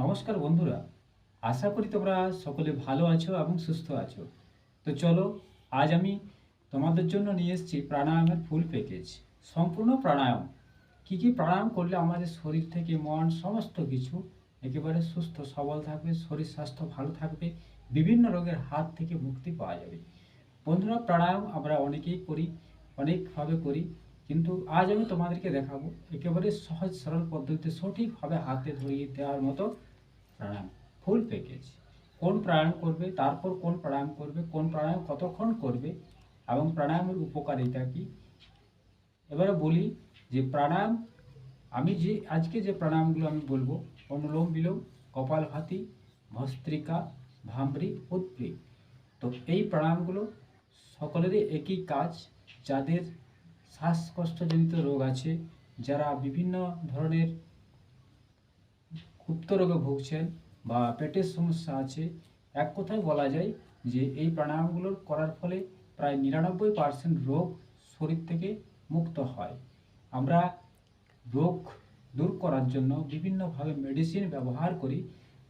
নমস্কার বন্ধুরা, আশা করি তোমরা সকলে ভালো আছো এবং সুস্থ আছো। তো চলো, আজ আমি তোমাদের জন্য নিয়ে এসেছি প্রাণায়ামের ফুল প্যাকেজ সম্পূর্ণ প্রাণায়াম। কি কি প্রাণায়াম করলে আমাদের শরীর থেকে মন সমস্ত কিছু একেবারে সুস্থ, সবল থাকবে, শরীর স্বাস্থ্য ভালো থাকবে, বিভিন্ন রোগের হাত থেকে মুক্তি পাওয়া যাবে। বন্ধুরা, প্রাণায়াম আমরা অনেকেই করি, অনেকভাবে করি, কিন্তু আজ আমি তোমাদেরকে দেখাবো একেবারে সহজ, সরল পদ্ধতিতে সঠিকভাবে হাতে ধরিয়ে দেওয়ার মতো প্রাণায়াম। ফুল প্যাকেজ কোন প্রাণায়াম করবে, তারপর কোন প্রাণায়াম করবে, কোন প্রাণায়াম কতক্ষণ করবে এবং প্রাণায়ামের উপকারিতা কি? এবারে বলি যে প্রাণায়াম, আমি যে, আজকে যে প্রাণায়ামগুলো আমি বলব, অনুলোম বিলোম কপালভাতি ভস্ত্রিকা ভামরি উদ্ভিদ তো এই প্রাণায়ামগুলো সকলেরই একই কাজ, যাদের শ্বাসকষ্টজনিত রোগ আছে, যারা বিভিন্ন ধরনের গুপ্ত রোগে ভুগছেন বা পেটের সমস্যা আছে, এক কথায় বলা যায় যে এই প্রাণায়ামগুলোর করার ফলে প্রায় নিরানব্বই পার্সেন্ট রোগ শরীর থেকে মুক্ত হয়। আমরা রোগ দূর করার জন্য বিভিন্নভাবে মেডিসিন ব্যবহার করি।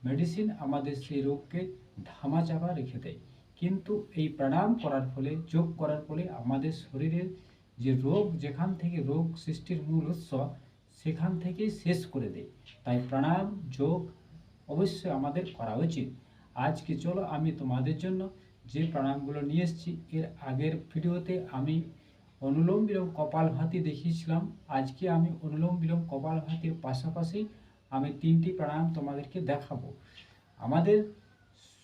মেডিসিন আমাদের সেই রোগকে ধামাচাপা রেখে দেয়। কিন্তু এই প্রাণায়াম করার ফলে, যোগ করার ফলে আমাদের শরীরের যে রোগ, যেখান থেকে রোগ সৃষ্টির মূল উৎস সেখান থেকেই শেষ করে দেয় তাই প্রাণায়াম যোগ অবশ্যই আমাদের করা উচিত। আজকে চলো আমি তোমাদের জন্য যে প্রাণায়ামগুলো নিয়ে এসেছি, এর আগের ভিডিওতে আমি অনুলোম বিলোম কপালভাতি দেখিয়েছিলাম। আজকে আমি অনুলোম বিলোম কপালভাতির পাশাপাশি আমি তিনটি প্রাণায়াম তোমাদেরকে দেখাবো। আমাদের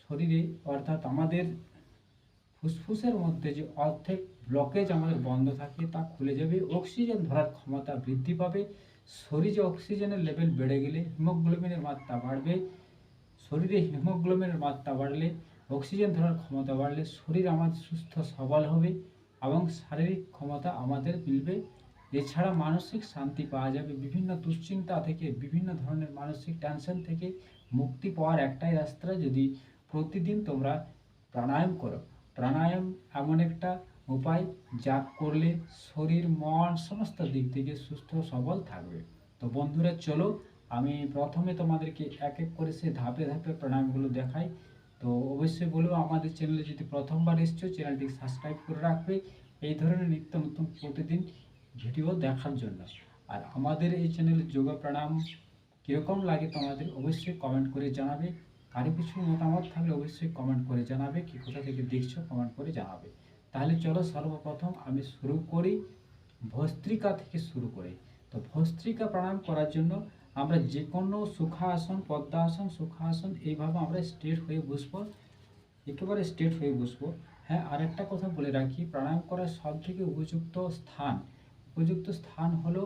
শরীরে অর্থাৎ আমাদের ফুসফুসের মধ্যে যে অর্ধেক ব্লকেজ আমাদের বন্ধ থাকে, তা খুলে যাবে। অক্সিজেন ধরার ক্ষমতা বৃদ্ধি পাবে। শরীরে অক্সিজেনের লেভেল বেড়ে গেলে হিমোগ্লোবিনের মাত্রা বাড়বে। শরীরে হিমোগ্লোবিনের মাত্রা বাড়লে অক্সিজেন ধরার ক্ষমতা বাড়লে শরীর আমাদের সুস্থ, সবল হবে এবং শারীরিক ক্ষমতা আমাদের মিলবে। এছাড়া মানসিক শান্তি পাওয়া যাবে। বিভিন্ন দুশ্চিন্তা থেকে, বিভিন্ন ধরনের মানসিক টেনশন থেকে মুক্তি পাওয়ার একটাই রাস্তা যদি প্রতিদিন তোমরা প্রাণায়াম করো। প্রাণায়াম এমন একটা উপায় যা করলে শরীর, মন সমস্ত দিক থেকে সুস্থ সবল থাকবে। তো বন্ধুরা, চলো আমি প্রথমে তোমাদেরকে এক এক করে সে ধাপে ধাপে প্রাণায়ামগুলো দেখাই। তো অবশ্যই বলব আমাদের চ্যানেলে যদি প্রথমবার এসছো চ্যানেলটি সাবস্ক্রাইব করে রাখবে। এই ধরনের নিত্য নতুন প্রতিদিন ভিডিও দেখার জন্য। আর আমাদের এই চ্যানেলে যোগা প্রাণায়াম কীরকম লাগে তোমাদের অবশ্যই কমেন্ট করে জানাবে। কারও কিছু মতামত থাকলে অবশ্যই কমেন্ট করে জানাবে, কি কোথা থেকে দেখছ, কমেন্ট করে জানাবে। তাহলে চলো সর্বপ্রথম আমি শুরু করি ভস্ত্রিকা থেকে শুরু করে। তো ভস্ত্রিকা প্রাণায়াম করার জন্য আমরা যে কোনো সুখাসন, পদ্মাসন, সুখাসন এইভাবে আমরা স্ট্রেট হয়ে বসবো, একেবারে স্ট্রেট হয়ে বসবো। হ্যাঁ আরেকটা কথা বলে রাখি প্রাণায়াম করার সব থেকে উপযুক্ত স্থান উপযুক্ত স্থান হলো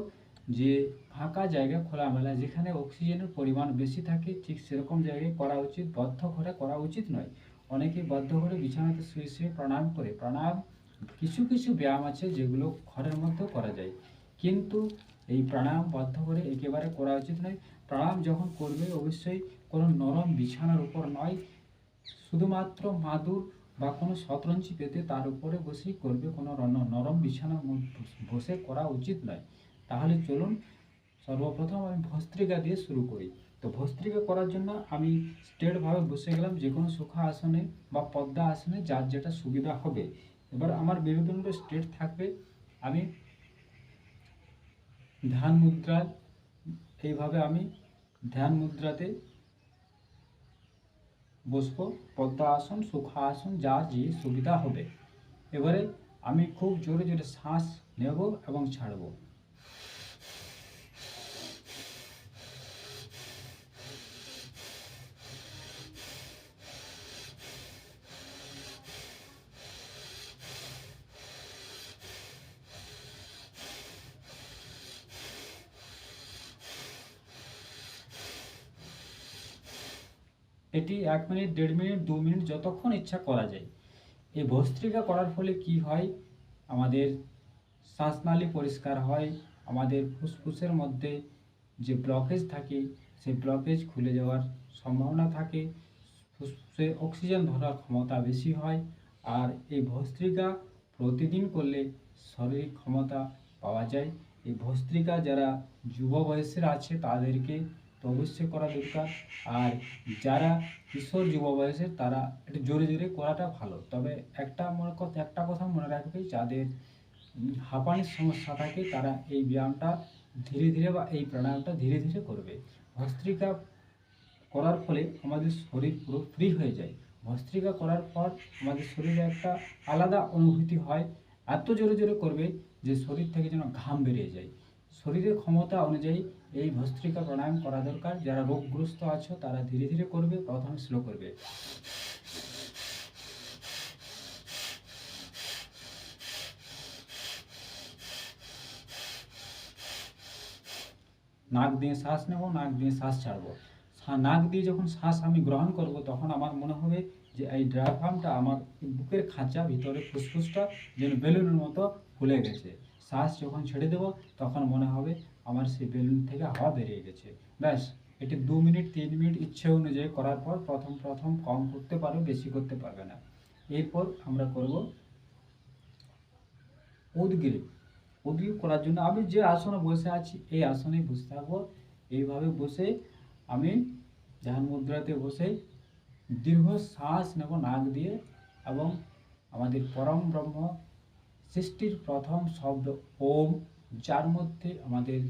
যে ফাঁকা জায়গা খোলামেলা, যেখানে অক্সিজেনের পরিমাণ বেশি থাকে, ঠিক সেরকম জায়গায় করা উচিত, বদ্ধ ঘরে করা উচিত নয়। অনেকেই বদ্ধ করে বিছানাতে শুয়ে শুয়ে প্রাণায়াম করে। প্রাণায়াম কিছু কিছু ব্যায়াম আছে যেগুলো ঘরের মধ্যেও করা যায়। কিন্তু এই প্রাণায়াম বদ্ধ করে একেবারে করা উচিত নয়। প্রাণায়াম যখন করবে, অবশ্যই কোনো নরম বিছানার উপর নয়। শুধুমাত্র মাদুর বা কোনো শতরঞ্চি পেতে তার উপরে বসেই করবে। কোনো নরম বিছানার বসে করা উচিত নয়। তাহলে চলুন, সর্বপ্রথম আমি ভস্ত্রিকা দিয়ে শুরু করি। তো ভস্ত্রিকা করার জন্য আমি স্ট্রেটভাবে বসে গেলাম, যে কোনো সুখা আসনে বা পদ্মা আসনে যার যেটা সুবিধা হবে। এবার আমার মেরুদণ্ড স্ট্রেট থাকবে, আমি ধ্যান মুদ্রা, এইভাবে আমি ধ্যান মুদ্রাতে বসবো, পদ্মা আসন, সুখা আসন, যার যে সুবিধা হবে। এবারে আমি খুব জোরে জোরে শ্বাস নেব এবং ছাড়ব। এটি এক মিনিট, দেড় মিনিট, দু মিনিট যতক্ষণ ইচ্ছা করা যায়। এই ভস্ত্রিকা করার ফলে কি হয়? আমাদের শ্বাসনালী পরিষ্কার হয়, আমাদের ফুসফুসের মধ্যে যে ব্লকেজ থাকে, সেই ব্লকেজ খুলে যাওয়ার সম্ভাবনা থাকে, ফুসফুসে অক্সিজেন ধরার ক্ষমতা বেশি হয়, আর এই ভস্ত্রিকা প্রতিদিন করলে শারীরিক ক্ষমতা পাওয়া যায়। এই ভস্ত্রিকা যারা যুব বয়সের আছে, তাদেরকে তো অবশ্যই করা দরকার। আর যারা কিশোর যুব বয়সে, তারা একটু জোরে জোরে করাটা ভালো। তবে একটা মনে কথা, একটা কথা মনে রাখবে যাদের হাঁপানির সমস্যা থাকে, তারা এই ব্যায়ামটা ধীরে ধীরে বা এই প্রাণায়ামটা ধীরে ধীরে করবে। ভস্ত্রিকা করার ফলে আমাদের শরীর পুরো ফ্রি হয়ে যায়। ভস্ত্রিকা করার পর আমাদের শরীরে একটা আলাদা অনুভূতি হয়। এত জোরে জোরে করবে যে শরীর থেকে যেন ঘাম বেরিয়ে যায়। শরীরের ক্ষমতা অনুযায়ী এই ভস্ত্রিকা প্রাণায়াম করা দরকার। যারা রোগগ্রস্ত আছো, তারা ধীরে ধীরে করবে, প্রথম স্লো করবে। নাক দিয়ে শ্বাস নেব, নাক দিয়ে শ্বাস ছাড়বো। নাক দিয়ে যখন শ্বাস আমি গ্রহণ করব, তখন আমার মনে হবে যে এই ডায়াফ্রামটা আমার বুকের খাঁচা ভিতরে ফুসফুসটা যেন বেলুনের মতো ফুলে গেছে। শ্বাস যখন ছেড়ে দেব, তখন মনে হবে আমার সেই বেলুন থেকে হাওয়া বেরিয়ে গেছে। ব্যাস, এটি দু মিনিট, তিন মিনিট ইচ্ছে অনুযায়ী করার পর প্রথম প্রথম কম করতে পারবে বেশি করতে পারবে না। এরপর আমরা করব উদ্গিরি। উদ্গির করার জন্য আমি যে আসনে বসে আছি, এই আসনে বসে থাকব। এইভাবে বসে আমি ধ্যান মুদ্রাতে বসে দীর্ঘ শ্বাস নেব নাক দিয়ে এবং আমাদের পরম ব্রহ্ম সৃষ্টির প্রথম শব্দ, ওম যার মধ্যে আমাদের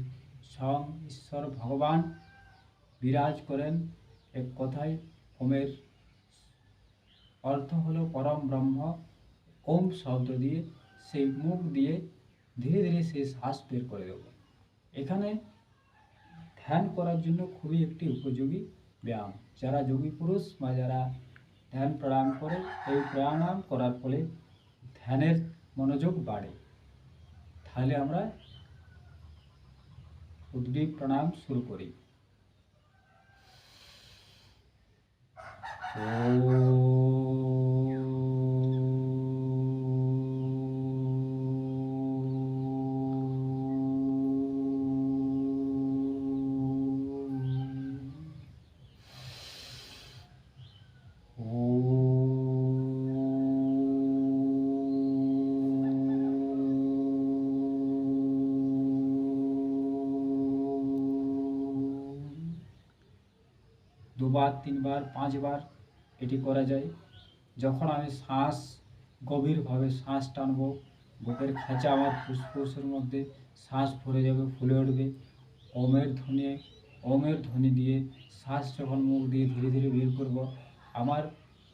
স্বয়ং ঈশ্বর ভগবান বিরাজ করেন, এক কথায় ওমের অর্থ হলো পরম ব্রহ্ম। ওম শব্দ দিয়ে সেই মুখ দিয়ে ধীরে ধীরে সেই শ্বাস বের করে দেব। এখানে ধ্যান করার জন্য খুবই একটি উপযোগী ব্যায়াম। যারা যোগী পুরুষ বা যারা ধ্যান প্রাণায়াম করে, এই প্রাণায়াম করার ফলে ধ্যানের মনোযোগ বাড়ে। তাহলে আমরা উদ্গীব প্রণাম শুরু করি। দুবার তিনবার পাঁচবার এটি করা যায়। যখন আমি শ্বাস, গভীরভাবে শ্বাস টানবো, বুকের খাঁচা আমার ফুসফুসের মধ্যে শ্বাস ভরে যাবে, ফুলে উঠবে। ওমের ধ্বনি ওমের ধ্বনি দিয়ে শ্বাস যখন মুখ দিয়ে ধীরে ধীরে বের করব, আমার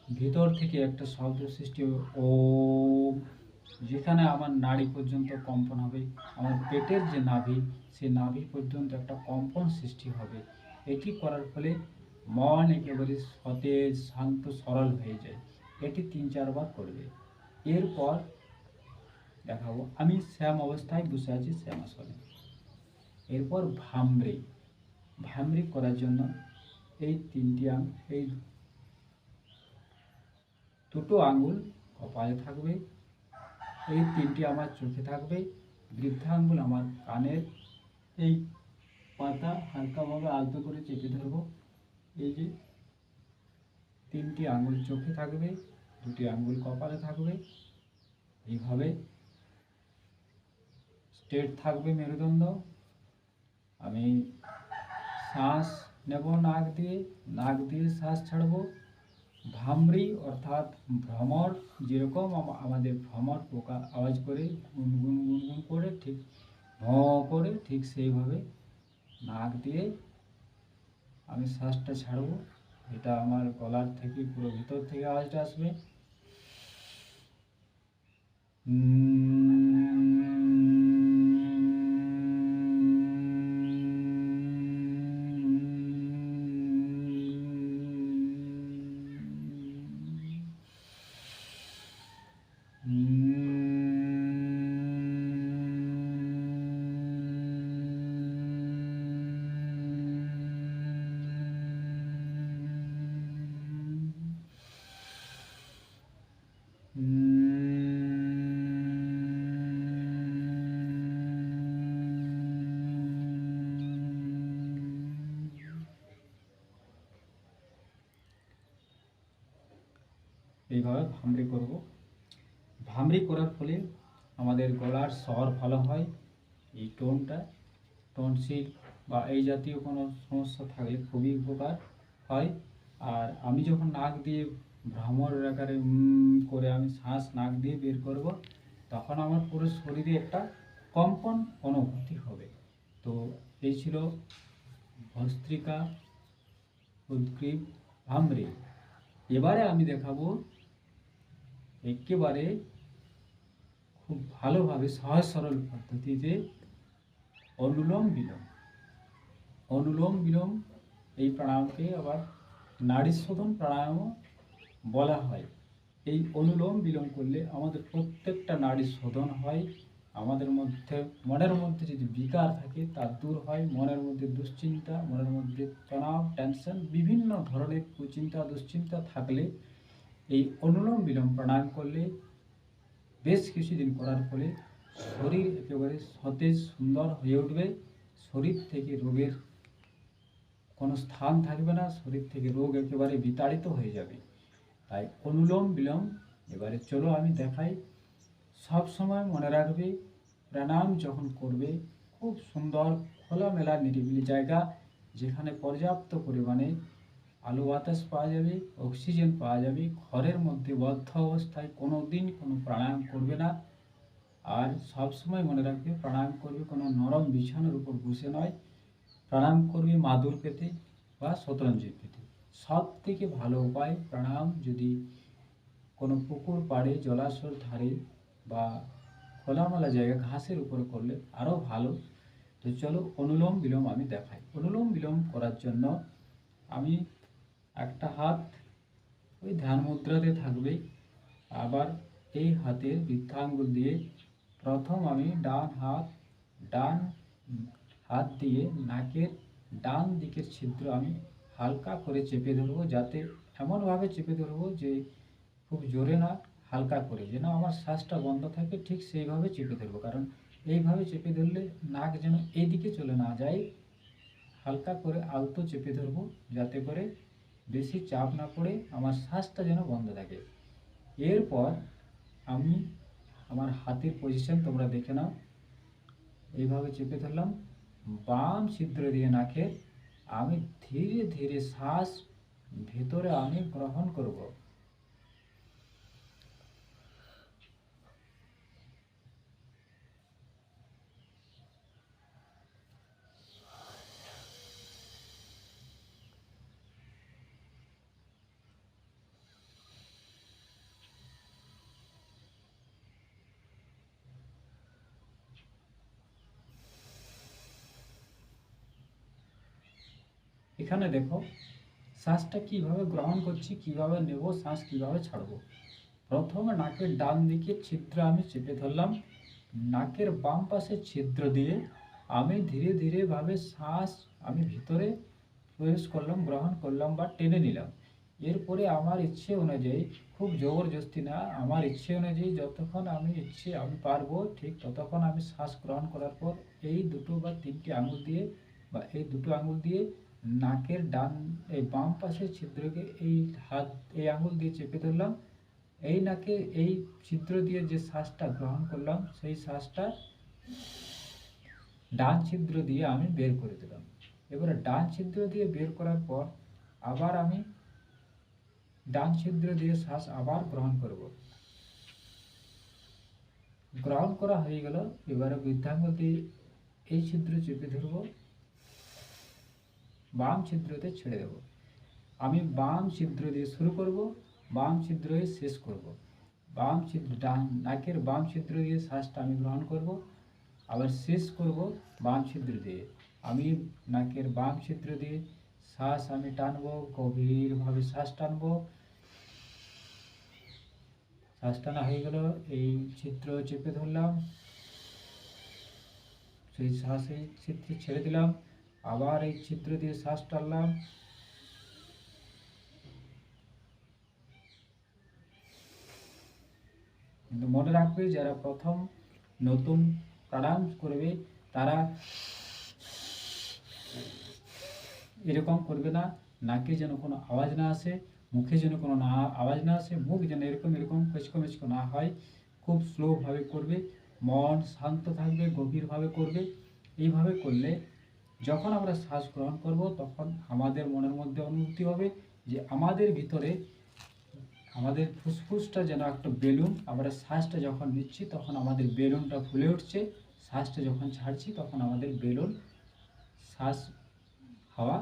ভিতর থেকে একটা শব্দ সৃষ্টি হবে, ওম, যেখানে আমার নাড়ি পর্যন্ত কম্পন হবে। আমার পেটের যে নাভি সেই নাভি পর্যন্ত একটা কম্পন সৃষ্টি হবে। এটি করার ফলে মন একেবারে সতেজ, শান্ত, সরল হয়ে যায়। এটি তিন চারবার করবে। এরপর দেখাবো, আমি শ্যাম অবস্থায় বসে আছি শ্যাম আসনে। এরপর ভামরি। ভামরি করার জন্য এই তিনটি আং এই দুটো আঙ্গুল কপালে থাকবে, এই তিনটি আমার চোখে থাকবে বৃদ্ধা আঙ্গুল আমার কানের, এই পাতা হালকাভাবে আলতো করে চেপে ধরবো। এই যে, তিনটি আঙ্গুল চোখে থাকবে, দুটি আঙ্গুল কপালে থাকবে। এইভাবে স্ট্রেট থাকবে মেরুদণ্ড। আমি শ্বাস নেব নাক দিয়ে নাক দিয়ে শ্বাস ছাড়বো। ভামরি অর্থাৎ ভ্রমর, যেরকম আমাদের ভ্রমর পোকা আওয়াজ করে গুনগুন গুনগুন করে, ঠিক ভ করে, ঠিক সেইভাবে নাক দিয়ে আমি শ্বাসটা ছাড়বো। এটা আমার গলার থেকে পুরো ভিতর থেকে আওয়াজটা আসবে। এইভাবে ভামরি করব। ভামরি করার ফলে আমাদের গলার স্বর ভালো হয়। এই টোনটা টনসিল বা এই জাতীয় কোনো সমস্যা থাকলে খুবই উপকার হয়। আর আমি যখন নাক দিয়ে ভ্রমর আকারে করে আমি শ্বাস নাক দিয়ে বের করব, তখন আমার পুরো শরীরে একটা কম্পন অনুভূতি হবে। তো এই ছিল ভস্ত্রিকা উদ্গ্রীব ভামরে। এবারে আমি দেখাবো একেবারে খুব ভালোভাবে সহজ সরল পদ্ধতিতে অনুলোম বিলোম। অনুলোম বিলোম এই প্রাণায়ামকে আবার নাড়ি শোধন প্রাণায়ামও বলা হয়। এই অনুলোম বিলোম করলে আমাদের প্রত্যেকটা নারী শোধন হয়। আমাদের মধ্যে, মনের মধ্যে যদি বিকার থাকে তা দূর হয়। মনের মধ্যে দুশ্চিন্তা, মনের মধ্যে তনাব টেনশন বিভিন্ন ধরনের কুচিন্তা, দুশ্চিন্তা থাকলে এই অনুলোম বিলোম প্রাণায়াম করলে, বেশ কিছুদিন করার ফলে শরীর একেবারে সতেজ, সুন্দর হয়ে উঠবে। শরীর থেকে রোগের কোনো স্থান থাকবে না, শরীর থেকে রোগ একেবারে বিতাড়িত হয়ে যাবে। তাই অনুলোম বিলোম, এবারে চলো আমি দেখাই। সব সময় মনে রাখবে, প্রাণায়াম যখন করবে, খুব সুন্দর খোলামেলা নিরিবিলি জায়গা যেখানে পর্যাপ্ত পরিমাণে আলো বাতাস পাওয়া যাবে, অক্সিজেন পাওয়া যাবে, ঘরের মধ্যে বদ্ধ অবস্থায় কোনো দিন কোনো প্রাণায়াম করবে না। আর সব সময় মনে রাখবে, প্রাণায়াম করবে কোনো নরম বিছানার উপর বসে নয়। প্রাণায়াম করবে মাদুর পেতে বা শতরঞ্জি পেতে। সব থেকে ভালো উপায় প্রাণায়াম, যদি কোনো পুকুর পাড়ে, জলাশয়ের ধারে বা খোলামেলা জায়গা ঘাসের উপরে করলে আরও ভালো। তো চলো অনুলোম বিলোম আমি দেখাই। অনুলোম বিলোম করার জন্য আমি একটা হাত ওই ধ্যান মুদ্রাতে থাকবে। আবার এই হাতের বৃদ্ধাঙ্গুল দিয়ে প্রথম আমি ডান হাত ডান হাত দিয়ে নাকের ডান দিকের ছিদ্র আমি হালকা করে চেপে ধরবো যাতে এমনভাবে চেপে ধরবো যে খুব জোরে না হালকা করে, যেন আমার শ্বাসটা বন্ধ থাকে ঠিক সেইভাবে চেপে ধরবো। কারণ এইভাবে চেপে ধরলে নাক যেন এইদিকে চলে না যায়, হালকা করে আলতো চেপে ধরবো যাতে করে বেশি চাপ না পড়ে আমার শ্বাসটা যেন বন্ধ থাকে। এরপর আমি আমার হাতের পজিশন তোমরা দেখে নাও। এইভাবে চেপে ধরলাম। বাম ছিদ্র দিয়ে নাকে আমি ধীরে ধীরে শ্বাস ভেতরে আমি গ্রহণ করব। এখানে দেখো, শ্বাসটা কীভাবে গ্রহণ করছি, কীভাবে নেব, শ্বাস কীভাবে ছাড়বো? প্রথমে নাকের ডান দিকে ছিদ্র আমি চেপে ধরলাম। নাকের বাম পাশে ছিদ্র দিয়ে আমি ধীরে ধীরে ভাবে শ্বাস আমি ভিতরে প্রবেশ করলাম, গ্রহণ করলাম বা টেনে নিলাম। এরপরে আমার ইচ্ছে অনুযায়ী, খুব জবরদস্তি না, আমার ইচ্ছে অনুযায়ী যতক্ষণ আমি ইচ্ছে আমি পারব, ঠিক ততক্ষণ আমি শ্বাস গ্রহণ করার পর এই দুটো বা তিনটি আঙুল দিয়ে বা এই দুটো আঙুল দিয়ে নাকের ডান, এই বাম পাশের ছিদ্রকে এই হাত, এই আঙুল দিয়ে চেপে ধরলাম। এই নাকে এই ছিদ্র দিয়ে যে শ্বাসটা গ্রহণ করলাম, সেই শ্বাসটা ডান ছিদ্র দিয়ে আমি বের করে দিলাম। এবারে ডান ছিদ্র দিয়ে বের করার পর আবার আমি ডান ছিদ্র দিয়ে শ্বাস আবার গ্রহণ করব। গ্রহণ করা হয়ে গেল। এবারে বৃদ্ধাঙ্গুল দিয়ে এই ছিদ্র চেপে ধরবো। বাম ছিদ্রতে ছেড়ে দেব। আমি বাম ছিদ্র দিয়ে শুরু করব, বাম ছিদ্র দিয়ে শেষ করব। বাম ছিদ্র, ডান, নাকের বাম ছিদ্র দিয়ে শ্বাসটা আমি গ্রহণ করব। আবার শেষ করব বাম ছিদ্র দিয়ে। আমি নাকের বাম ছিদ্র দিয়ে শ্বাস আমি টানবো, গভীরভাবে শ্বাস টানবো। শ্বাস টানা হয়ে গেল, এই ছিদ্র চেপে ধরলাম। সেই শ্বাস ছিদ্রে ছেড়ে দিলাম। আবার এই ছিদ্র দিয়ে শ্বাস টানলাম। কিন্তু মনে রাখবে যারা প্রথম নতুন প্রাণায়াম করবে, তারা এরকম করবে না। নাকে যেন কোনো আওয়াজ না আসে, মুখে যেন কোনো না আওয়াজ না আসে, মুখ যেন এরকম এরকম মেচকো মেচকো না হয়। খুব স্লোভাবে করবে, মন শান্ত থাকবে, গভীরভাবে করবে। এইভাবে করলে যখন আমরা শ্বাস গ্রহণ করব, তখন আমাদের মনের মধ্যে অনুভূতি হবে যে আমাদের ভিতরে আমাদের ফুসফুসটা যেন একটা বেলুন, আমরা শ্বাসটা যখন নিচ্ছি, তখন আমাদের বেলুনটা ফুলে উঠছে, শ্বাসটা যখন ছাড়ছি, তখন আমাদের বেলুন শ্বাস হাওয়া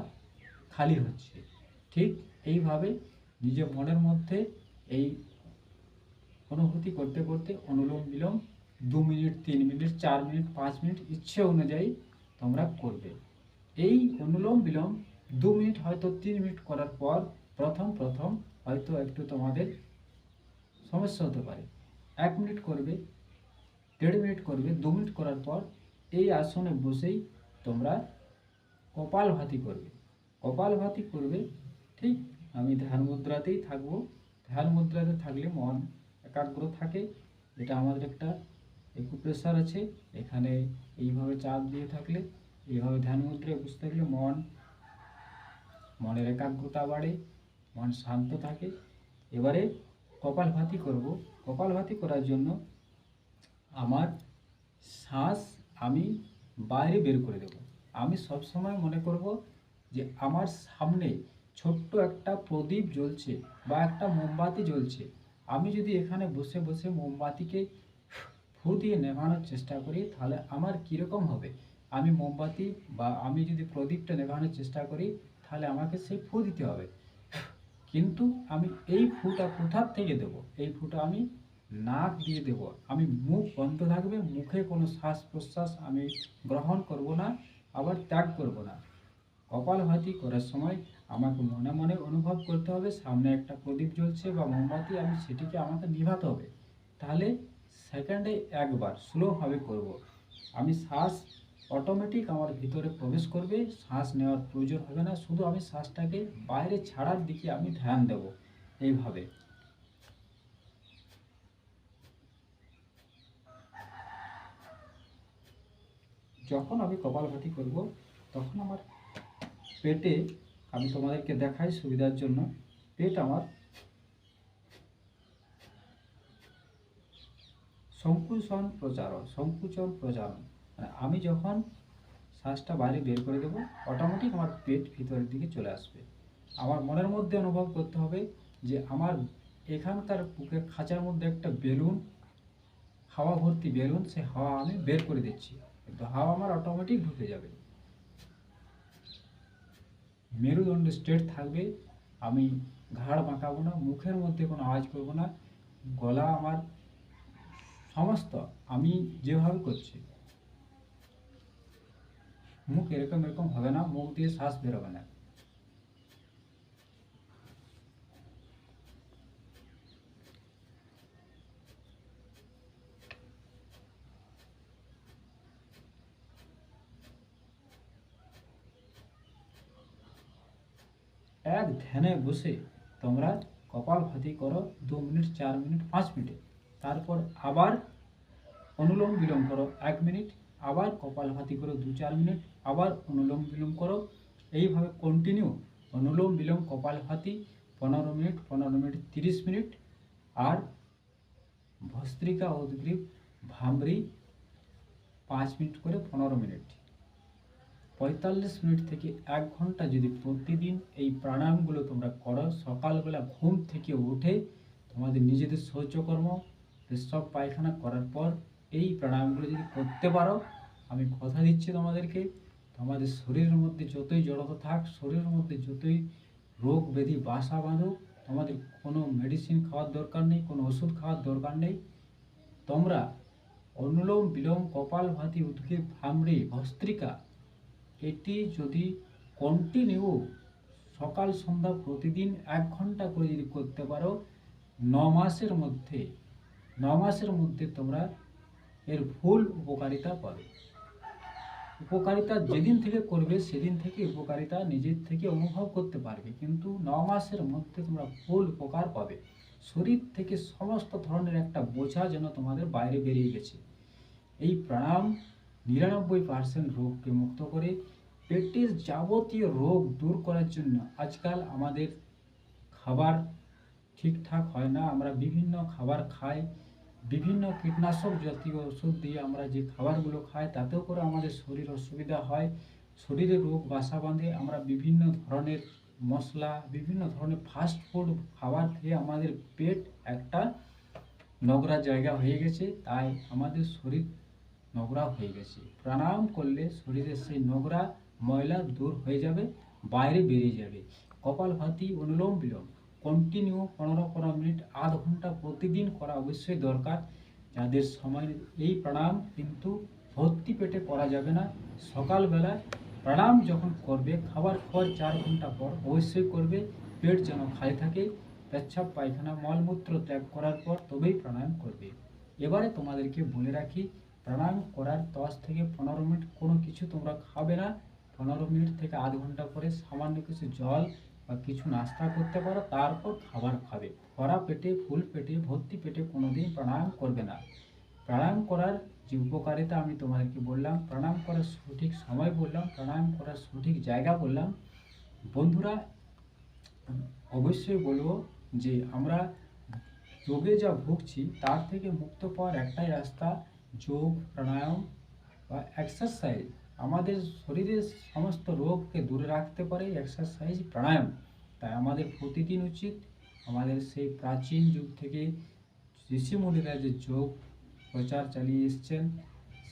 খালি হচ্ছে। ঠিক এইভাবে নিজের মনের মধ্যে এই অনুভূতি করতে করতে অনুলোম বিলোম দু মিনিট, তিন মিনিট, চার মিনিট, পাঁচ মিনিট, ইচ্ছে অনুযায়ী তোমরা করবে। এই অনুলোম বিলোম দু মিনিট হয়তো তিন মিনিট করার পর প্রথম প্রথম হয়তো একটু তোমাদের সমস্যা হতে পারে। এক মিনিট করবে, দেড় মিনিট করবে, দু মিনিট করার পর এই আসনে বসেই তোমরা কপাল ভাতি করবে। কপাল ভাতি করবে, ঠিক আমি ধ্যান মুদ্রাতেই থাকব। ধ্যান মুদ্রাতে থাকলে মন একাগ্র থাকে। এটা আমাদের একটা একুপ্রেশার আছে। এখানে এইভাবে চাপ দিয়ে থাকলে এইভাবে ধ্যান মুদ্রায় বসে থাকলে মন, মনের একাগ্রতা বাড়ে, মন শান্ত থাকে। এবারে কপাল ভাতি করব। কপাল ভাতি করার জন্য আমার শ্বাস আমি বাইরে বের করে দেব। আমি সব সময় মনে করব যে আমার সামনে ছোট্ট একটা প্রদীপ জ্বলছে বা একটা মোমবাতি জ্বলছে। আমি যদি এখানে বসে বসে মোমবাতিকে ফু দিয়ে নেভানোর চেষ্টা করি, তাহলে আমার কীরকম হবে? আমি মোমবাতি বা আমি যদি প্রদীপটা নেভানোর চেষ্টা করি, তাহলে আমাকে সেই ফু দিতে হবে। কিন্তু আমি এই ফুটা কোথার থেকে দেব? এই ফুটা আমি নাক দিয়ে দেব। আমি মুখ বন্ধ থাকবে মুখে কোনো শ্বাস প্রশ্বাস আমি গ্রহণ করব না, আবার ত্যাগ করব না। কপালভাতি করার সময় আমাকে মনে মনে অনুভব করতে হবে, সামনে একটা প্রদীপ জ্বলছে বা মোমবাতি, আমি সেটিকে আমাকে নিভাতে হবে। তাহলে সেকেন্ডে একবার স্লোভাবে করব। আমি শ্বাস অটোমেটিক আমার ভিতরে প্রবেশ করবে, শ্বাস নেওয়ার প্রয়োজন হবে না, শুধু আমি শ্বাসটাকে বাইরে ছাড়ার দিকে আমি ধ্যান দেব, এইভাবে। যখন আমি কপালভাতি করব, তখন আমার পেটে, আমি তোমাদেরকে দেখাই সুবিধার জন্য, পেট আমার সংকুচন প্রচারণ সংকুচন প্রচারণ। আমি যখন শ্বাসটা বাইরে বের করে দেবো অটোমেটিক আমার পেট ভিতরের দিকে চলে আসবে। আমার মনের মধ্যে অনুভব করতে হবে যে আমার এখানকার বুকের খাঁচার মধ্যে একটা বেলুন, হাওয়া ভর্তি বেলুন, সে হাওয়া আমি বের করে দিচ্ছি। কিন্তু হাওয়া আমার অটোমেটিক ঢুকে যাবে। মেরুদণ্ড স্ট্রেট থাকবে। আমি ঘাড় বাঁকাবো না, মুখের মধ্যে কোনো আওয়াজ করব না। গলা আমার সমস্ত আমি যেভাবে করছি মুখ এরকম এরকম হবে না মুখ দিয়ে শ্বাস বেরোবে না এক ধ্যানে বসে তোমরা কপাল ভাতি করো দু মিনিট চার মিনিট পাঁচ মিনিট তারপর আবার অনুলোম বিলোম করো এক মিনিট আবার কপাল ভাতি করো দু চার মিনিট, আবার অনুলোম বিলোম করো। এইভাবে কন্টিনিউ অনুলোম বিলোম কপাল ভাতি পনেরো মিনিট পনেরো মিনিট তিরিশ মিনিট। আর ভস্ত্রিকা উদ্গ্রীব ভামরি পাঁচ মিনিট করে পনেরো মিনিট। পঁয়তাল্লিশ মিনিট থেকে এক ঘণ্টা যদি প্রতিদিন এই প্রাণায়ামগুলো তোমরা করো, সকালবেলা ঘুম থেকে উঠে তোমাদের নিজেদের শৌচকর্ম, পেশাব পায়খানা করার পর এই প্রাণায়ামগুলো যদি করতে পারো, আমি কথা দিচ্ছি তোমাদেরকে, তোমাদের শরীরের মধ্যে যতই জড়তা থাক, শরীরের মধ্যে যতই রোগ ব্যাধি বাসা বাঁধুক, তোমাদের কোনো মেডিসিন খাওয়ার দরকার নেই, কোনো ওষুধ খাওয়ার দরকার নেই। তোমরা অনুলোম বিলোম কপাল ভাতি উদ্ভিদ ভামড়ি ভস্ত্রিকা, এটি যদি কন্টিনিউ সকাল সন্ধ্যা প্রতিদিন এক ঘণ্টা করে যদি করতে পারো, ন মাসের মধ্যে, ন মাসের মধ্যে তোমরা এর ভুল উপকারিতা পাবে। উপকারিতা যেদিন থেকে করবে, সেদিন থেকে উপকারিতা নিজের থেকে অনুভব করতে পারবে। কিন্তু ন মাসের মধ্যে তোমরা ভুল উপকার পাবে। শরীর থেকে সমস্ত ধরনের একটা বোঝা যেন তোমাদের বাইরে বেরিয়ে গেছে। এই প্রাণায়াম নিরানব্বই পার্সেন্ট রোগকে মুক্ত করে, পেটের যাবতীয় রোগ দূর করার জন্য আজকাল আমাদের খাবার ঠিকঠাক হয় না। আমরা বিভিন্ন খাবার খাই। বিভিন্ন কীটনাশক জাতীয় ওষুধ দিয়ে আমরা যে খাবারগুলো খাই, তাতেও করে আমাদের শরীর অসুবিধা হয়। শরীরে রোগ বাসা বাঁধে, আমরা বিভিন্ন ধরনের মশলা, বিভিন্ন ধরনের ফাস্ট ফুড খাবার খেয়ে আমাদের পেট একটা নোংরা জায়গা হয়ে গেছে, তাই আমাদের শরীর নোংরা হয়ে গেছে। প্রাণায়াম করলে শরীরের সেই নোংরা ময়লা দূর হয়ে যাবে, বাইরে বেরিয়ে যাবে। কপালভাতি অনুলোম বিলোম। কন্টিনিউ পনেরো পনেরো মিনিট, আধ ঘণ্টা প্রতিদিন করা অবশ্যই দরকার। যাদের সময় এই প্রাণায়াম কিন্তু ভর্তি পেটে করা যাবে না, সকালবেলা প্রাণায়াম যখন করবে, খাবার খাওয়ার চার ঘণ্টা পর অবশ্যই করবে, পেট যেন খালি থাকে, পেচ্ছাপ, পায়খানা, মলমূত্র ত্যাগ করার পর তবেই প্রাণায়াম করবে। এবারে তোমাদেরকে বলে রাখি, প্রাণায়াম করার দশ থেকে পনেরো মিনিট কোনো কিছু তোমরা খাবে না। পনেরো মিনিট থেকে আধ ঘণ্টা পরে সামান্য কিছু জল বা কিছু নাস্তা করতে পারো, তারপর খাবার খাবে। ভরা পেটে, ফুল পেটে, ভর্তি পেটে কোনোদিন প্রাণায়াম করবে না। প্রাণায়াম করার যে উপকারিতা আমি তোমাদেরকে বললাম, প্রাণায়াম করার সঠিক সময় বললাম, প্রাণায়াম করার সঠিক জায়গা বললাম। বন্ধুরা, অবশ্যই বলব যে আমরা যোগে যা ভুগছি, তার থেকে মুক্ত পাওয়ার একটাই রাস্তা যোগ, প্রাণায়াম বা এক্সারসাইজ আমাদের শরীরের সমস্ত রোগকে দূরে রাখতে পারে এক্সারসাইজ প্রাণায়াম। তাই আমাদের প্রতিদিন উচিত আমাদের সেই প্রাচীন যুগ থেকে ঋষিমুনিরা যে যোগ প্রচার চালিয়ে এসছেন,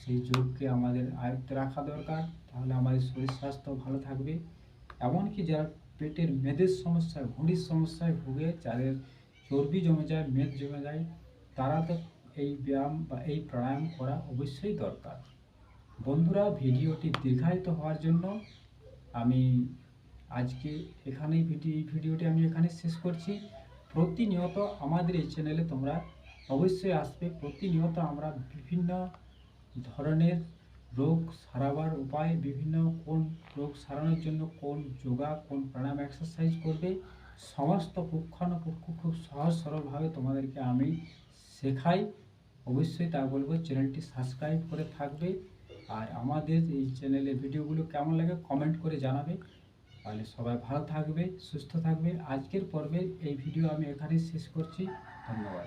সেই যোগকে আমাদের আয়ত্তে রাখা দরকার। তাহলে আমাদের শরীর স্বাস্থ্য ভালো থাকবে। এমনকি যারা পেটের মেদের সমস্যায় ভুঁড়ির সমস্যায় ভুগে, যাদের চর্বি জমে যায়, মেদ জমে যায়, তারা তো এই ব্যায়াম বা এই প্রাণায়াম করা অবশ্যই দরকার। বন্ধুরা, ভিডিওটি দীর্ঘায়িত হওয়ার জন্য আমি আজকে এখানেই ভিডিও ভিডিওটি আমি এখানে শেষ করছি। প্রতিনিয়ত আমাদের এই চ্যানেলে তোমরা অবশ্যই আসবে। প্রতিনিয়ত আমরা বিভিন্ন ধরনের রোগ সারাবার উপায়, বিভিন্ন কোন রোগ সারানোর জন্য কোন যোগা, কোন প্রাণায়াম এক্সারসাইজ করবে, সমস্ত পুঙ্খানুপুঙ্খ খুব সহজ সরলভাবে তোমাদেরকে আমি শেখাই। অবশ্যই তা বলব চ্যানেলটি সাবস্ক্রাইব করে থাকবে। আর আমাদের এই চ্যানেলে ভিডিওগুলো কেমন লাগে কমেন্ট করে জানাবে। তাহলে সবাই ভালো থাকবে, সুস্থ থাকবে। আজকের পর্বে এই ভিডিও আমি এখানেই শেষ করছি। ধন্যবাদ।